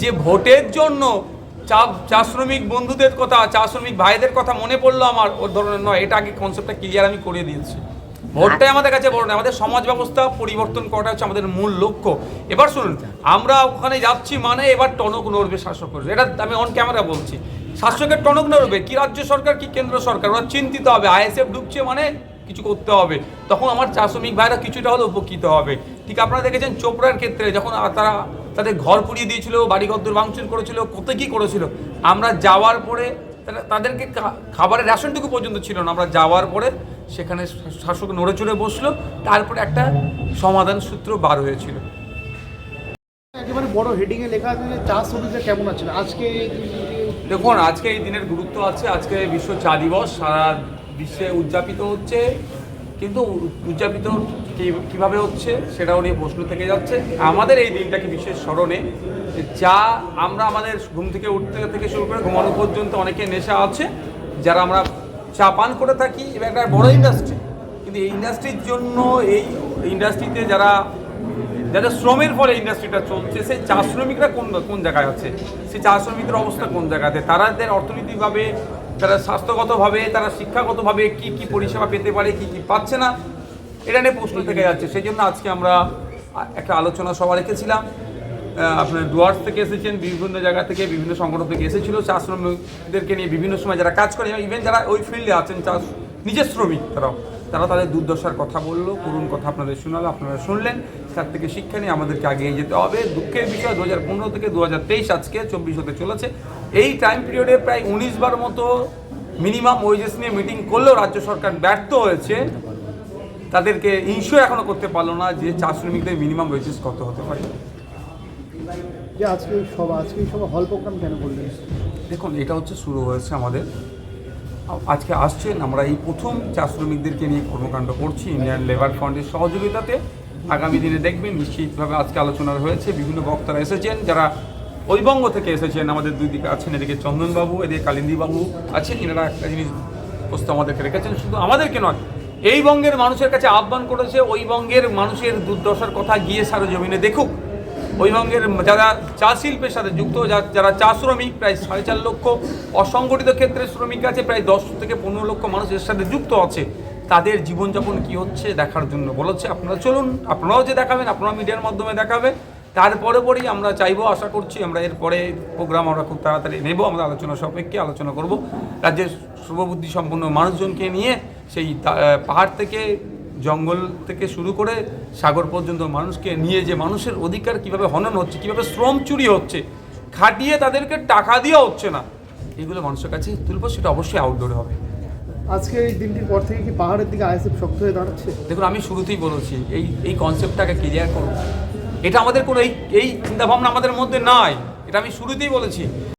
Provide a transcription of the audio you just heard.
যে ভোটের জন্য চা চা শ্রমিক বন্ধুদের কথা চা শ্রমিক ভাইদের কথা মনে পড়ল আমার ওর ধরনের নয়। এটা আগে কনসেপ্টটা ক্লিয়ার আমি করে দিয়েছি। ভোটটাই আমাদের কাছে বড় না আমাদের সমাজ ব্যবস্থা পরিবর্তন করাটা হচ্ছে আমাদের মূল লক্ষ্য। এবার শুনুন আমরা ওখানে যাচ্ছি মানে এবার টনক নড়বে শাসক করবে এটা আমি অন ক্যামেরা বলছি। শাসকের টনক নড়বে? কি রাজ্য সরকার কি কেন্দ্র সরকার? ওরা চিন্তিত হবে। আইএসএফ ঢুকছে মানে কিছু করতে হবে। তখন আমার চা শ্রমিক ভাইরা কিছুটা হলে উপকৃত হবে। ঠিক আপনারা দেখেছেন চোপড়ার ক্ষেত্রে যখন তারা তাদের ঘর পুড়িয়ে দিয়েছিল বাড়িঘর ভাঙচুর করেছিল কত কি করেছিল। আমরা যাওয়ার পরে তাদেরকে খাবারের রেশনটুকু পর্যন্ত ছিল না। আমরা যাওয়ার পরে সেখানে শাসক নড়ে চড়ে বসল তারপরে একটা সমাধান সূত্র বার হয়েছিল। একেবারে বড় হেডিংয়ে লেখা আছে যে চা শ্রমিকরা কেমন আছেন? আজকে দেখুন আজকে এই দিনের গুরুত্ব আছে। আজকে বিশ্ব চা দিবস সারা বিশ্বে উদযাপিত হচ্ছে। কিন্তু উদযাপিত কীভাবে হচ্ছে সেটাও নিয়ে প্রশ্ন থেকে যাচ্ছে। আমাদের এই দিনটাকে বিশেষ স্মরণে যে আমরা আমাদের ঘুম থেকে উঠতে থেকে শুরু করে ঘুমানো পর্যন্ত অনেকে নেশা আছে, যারা আমরা চা পান করে থাকি এবং একটা বড় ইন্ডাস্ট্রি কিন্তু এই ইন্ডাস্ট্রির জন্য এই ইন্ডাস্ট্রিতে যারা যাদের শ্রমের ফলে ইন্ডাস্ট্রিটা চলছে, সেই চা শ্রমিকরা কোন কোন জায়গায় আছে সেই চা শ্রমিকদের অবস্থা কোন জায়গাতে? তাদের অর্থনৈতিকভাবে, তারা স্বাস্থ্যগতভাবে, তারা শিক্ষাগতভাবে কি কি পরিষেবা পেতে পারে, কি কি পাচ্ছে না? এটা নিয়ে প্রশ্ন থেকে যাচ্ছে। সেই জন্য আজকে আমরা একটা আলোচনা সভা রেখেছিলাম। আপনার ডুয়ার্স থেকে এসেছেন, বিভিন্ন জায়গা থেকে বিভিন্ন সংগঠন থেকে এসেছিল। চা শ্রমিকদেরকে নিয়ে বিভিন্ন সময় যারা কাজ করে, এবং ইভেন যারা ওই ফিল্ডে আছেন চা নিজের শ্রমিক তারাও, তারা তাদের দুর্দশার কথা বলল, করুণ কথা আপনাদের শোনালো, আপনারা শুনলেন, তার থেকে শিক্ষা নিয়ে আমাদেরকে এগিয়ে যেতে হবে। দুঃখের বিষয় দু হাজার পনেরো থেকে দু হাজার তেইশ আজকে চব্বিশ হতে চলেছে। এই টাইম পিরিয়ডে প্রায় উনিশ বার মতো মিনিমাম ওয়েজেস নিয়ে মিটিং করলেও রাজ্য সরকার ব্যর্থ হয়েছে। তাদেরকে ইনশিওর এখনও করতে পারল না যে চা শ্রমিকদের মিনিমাম ওয়েজেস কত হতে পারে। যে আজকে সভা আজকে সভা হল প্রোগ্রাম কেন করলেন? দেখুন এটা হচ্ছে শুরু হয়েছে আমাদের। আজকে আসছেন আমরা এই প্রথম চা শ্রমিকদেরকে নিয়ে কর্মকাণ্ড করছি ইন্ডিয়ান লেবার ফ্রন্টের সহযোগিতাতে। আগামী দিনে দেখবেন নিশ্চিতভাবে আজকে আলোচনা হয়েছে বিভিন্ন বক্তারা এসেছেন যারা ঐবঙ্গ থেকে এসেছেন আমাদের দুই দিকে আছেন এদিকে চন্দনবাবু এদিকে কালিন্দীবাবু আছেন এনারা একটা জিনিস প্রস্তাব আমাদেরকে রেখেছেন শুধু আমাদেরকে নয় এই বঙ্গের মানুষের কাছে আহ্বান করেছে, ওই বঙ্গের মানুষের দুর্দশার কথা গিয়ে সারা জমিনে দেখুক। ওই বঙ্গের যারা চা শিল্পের সাথে যুক্ত যারা চা শ্রমিক, প্রায় সাড়ে চার লক্ষ অসংগঠিত ক্ষেত্রে শ্রমিক আছে, প্রায় দশ থেকে পনেরো লক্ষ মানুষ এর সাথে যুক্ত আছে। তাদের জীবনযাপন কি হচ্ছে দেখার জন্য বলেছে। আপনারা চলুন, আপনারাও যে দেখাবেন আপনারা মিডিয়ার মাধ্যমে দেখাবেন। তারপরে পরেই আমরা চাইব, আশা করছি আমরা এরপরে প্রোগ্রাম আমরা খুব তাড়াতাড়ি নেব। আমরা আলোচনা সাপেক্ষে আলোচনা করব। রাজ্যের শুভবুদ্ধি সম্পন্ন মানুষজনকে নিয়ে সেই তা- পাহাড় থেকে জঙ্গল থেকে শুরু করে সাগর পর্যন্ত মানুষকে নিয়ে যে মানুষের অধিকার কীভাবে হনন হচ্ছে কীভাবে শ্রম চুরি হচ্ছে খাটিয়ে তাদেরকে টাকা দেওয়া হচ্ছে না এগুলো মানুষের কাছে তুলব সেটা অবশ্যই আউটডোরে হবে। আজকে এই দিনটির পর থেকে কি পাহাড়ের দিকে আইএসএফ শক্ত হয়ে দাঁড়াচ্ছে? দেখুন আমি শুরুতেই বলেছি এই এই কনসেপ্টটাকে ক্লিয়ার করুন। এটা আমাদের কোনো এই এই চিন্তাভাবনা আমাদের মধ্যে নাই এটা আমি শুরুতেই বলেছি।